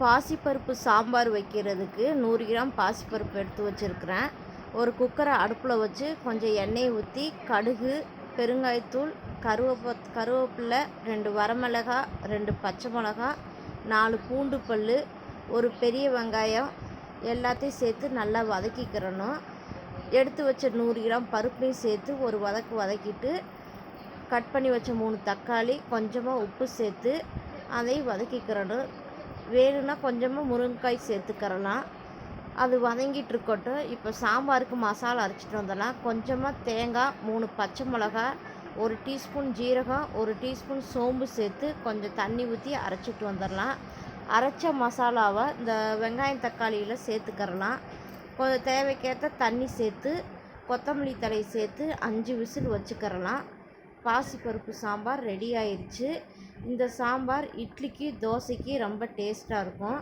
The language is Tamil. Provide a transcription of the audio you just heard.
பாசிப்பருப்பு சாம்பார் வைக்கிறதுக்கு நூறு கிராம் பாசிப்பருப்பு எடுத்து வச்சுருக்கிறேன். ஒரு குக்கரை அடுப்பில் வச்சு கொஞ்சம் எண்ணெய் ஊற்றி கடுகு பெருங்காயத்தூள் கருவேப்ப கருவேப்பில்லை ரெண்டு வரமிளகா ரெண்டு பச்சை மிளகா நாலு பூண்டு பல் ஒரு பெரிய வெங்காயம் எல்லாத்தையும் சேர்த்து நல்லா வதக்கிக்கிறணும். எடுத்து வச்ச நூறு கிராம் பருப்பையும் சேர்த்து ஒரு வதக்கு வதக்கிட்டு கட் பண்ணி வச்ச மூணு தக்காளி கொஞ்சமாக உப்பு சேர்த்து அதையும் வதக்கிக்கிறணும். வேணும்னா கொஞ்சமாக முருங்கைக்காய் சேர்த்துக்கிறலாம். அது வதங்கிட்டு இருக்கட்டும் இப்போ சாம்பாருக்கு மசாலா அரைச்சிட்டு வந்துடலாம் கொஞ்சமாக தேங்காய் மூணு பச்சை மிளகா ஒரு டீஸ்பூன் ஜீரகம் ஒரு டீஸ்பூன் சோம்பு சேர்த்து கொஞ்சம் தண்ணி ஊற்றி அரைச்சிட்டு வந்துடலாம் அரைச்ச மசாலாவை இந்த வெங்காயம் தக்காளியில் சேர்த்துக்கிறலாம். கொஞ்சம் தேவைக்கேற்ற தண்ணி சேர்த்து கொத்தமல்லி தழையை சேர்த்து அஞ்சு விசில் வச்சுக்கிறலாம். பாசிப்பருப்பு சாம்பார் ரெடி ஆயிடுச்சு இந்த சாம்பார் இட்லிக்கு தோசைக்கு ரொம்ப டேஸ்ட்டாக இருக்கும்.